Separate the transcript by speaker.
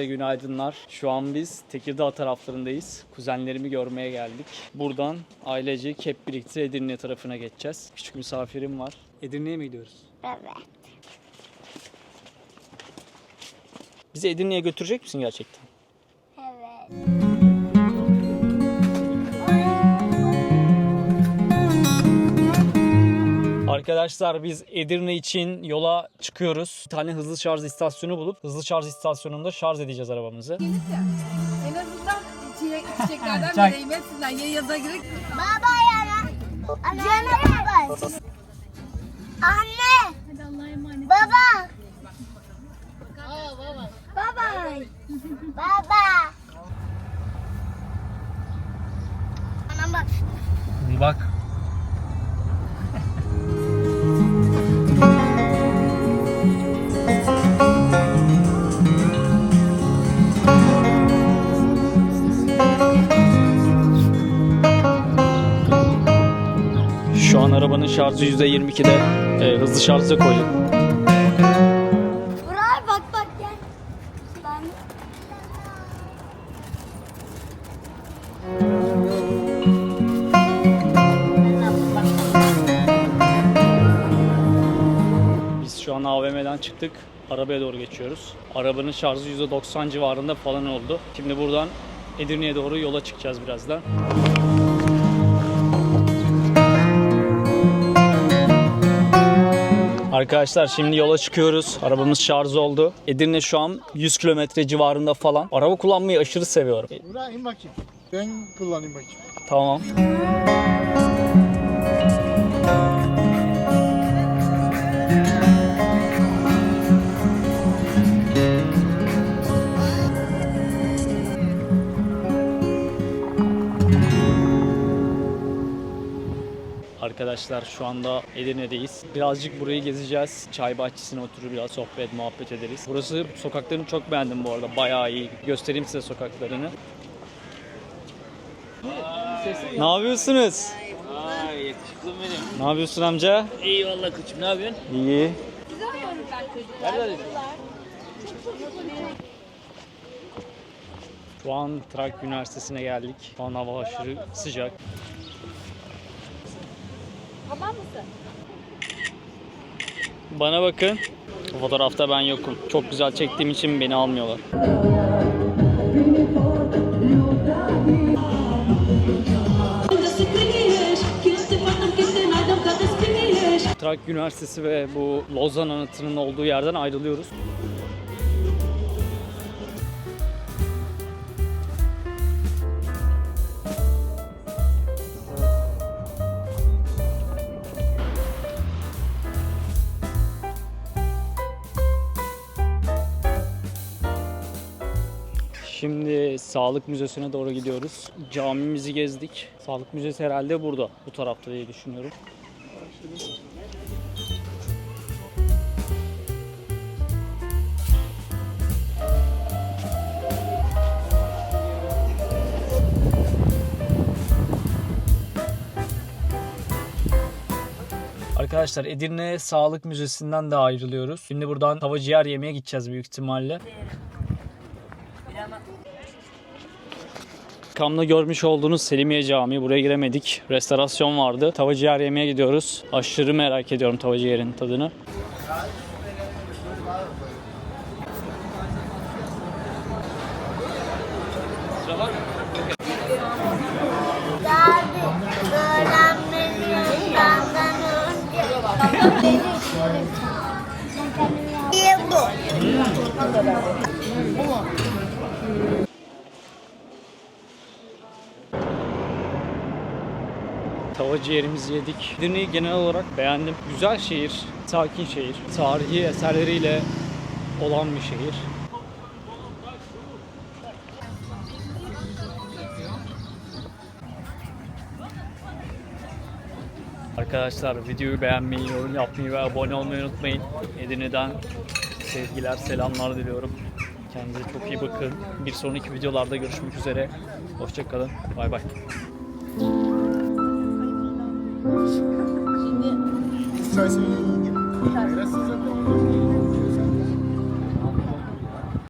Speaker 1: Herkese günaydınlar. Şu an biz Tekirdağ taraflarındayız. Kuzenlerimi görmeye geldik. Buradan ailecek hep birlikte Edirne tarafına geçeceğiz. Küçük misafirim var. Edirne'ye mi gidiyoruz?
Speaker 2: Evet.
Speaker 1: Bizi Edirne'ye götürecek misin gerçekten?
Speaker 2: Evet.
Speaker 1: Arkadaşlar biz Edirne için yola çıkıyoruz. Bir tane hızlı şarj istasyonu bulup hızlı şarj istasyonunda şarj edeceğiz arabamızı.
Speaker 3: Gelip ya. En azından içecek, içeceklerden
Speaker 1: Çay.
Speaker 3: vereyim hepsinden. Ya yaza girip
Speaker 2: Baba yana. Canım baba. Anne.
Speaker 3: Hadi Allah'a emanet.
Speaker 2: Baba.
Speaker 3: Aa baba.
Speaker 2: Baba. Baba. Bak.
Speaker 1: Şu an arabanın şarjı %22'de. Ee, hızlı şarja koydum.
Speaker 2: Buraya bak bak gel. Ben
Speaker 1: Biz şu an AVM'den çıktık. Arabaya doğru geçiyoruz. Arabanın şarjı %90 civarında falan oldu. Şimdi buradan Edirne'ye doğru yola çıkacağız birazdan. Arkadaşlar şimdi yola çıkıyoruz. Arabamız şarj oldu. Edirne şu an 100 kilometre civarında falan. Araba kullanmayı aşırı seviyorum.
Speaker 4: Buraya in bakayım. Ben kullanayım bakayım.
Speaker 1: Tamam. Arkadaşlar şu anda Edirne'deyiz. Birazcık burayı gezeceğiz. Çay bahçesine oturur biraz sohbet muhabbet ederiz. Burası sokaklarını çok beğendim bu arada. Bayağı iyi. Göstereyim size sokaklarını. Ne yapıyorsunuz?
Speaker 5: Ay yakışıklım benim.
Speaker 1: Ne yapıyorsun amca?
Speaker 5: İyi valla koçum ne yapıyorsun?
Speaker 1: İyi.
Speaker 5: Nerede?
Speaker 1: Şu an Trakya Üniversitesi'ne geldik. Şu an hava aşırı sıcak.
Speaker 3: Tamam mısın?
Speaker 1: Bana bakın. Bu fotoğrafta ben yokum. Çok güzel çektiğim için beni almıyorlar. Trakya Üniversitesi ve bu Lozan Anıtı'nın olduğu yerden ayrılıyoruz. Şimdi Sağlık Müzesi'ne doğru gidiyoruz. Camimizi gezdik. Sağlık Müzesi herhalde burada, bu tarafta diye düşünüyorum. Arkadaşlar Edirne Sağlık Müzesi'nden de ayrılıyoruz. Şimdi buradan tava ciğer yemeye gideceğiz büyük ihtimalle. Kamda görmüş olduğunuz Selimiye Camii. Buraya giremedik. Restorasyon vardı. Tava ciğer yemeye gidiyoruz. Aşırı merak ediyorum tava ciğerin tadını.
Speaker 2: Niye bu?
Speaker 1: Tava ciğerimizi yedik. Edirne'yi genel olarak beğendim. Güzel şehir, sakin şehir. Tarihi eserleriyle olan bir şehir. Arkadaşlar videoyu beğenmeyi, yorum yapmayı ve abone olmayı unutmayın. Edirne'den sevgiler, selamlar diliyorum. Kendinize çok iyi bakın. Bir sonraki videolarda görüşmek üzere. Hoşçakalın. Bay bay.
Speaker 4: try something. That's exactly.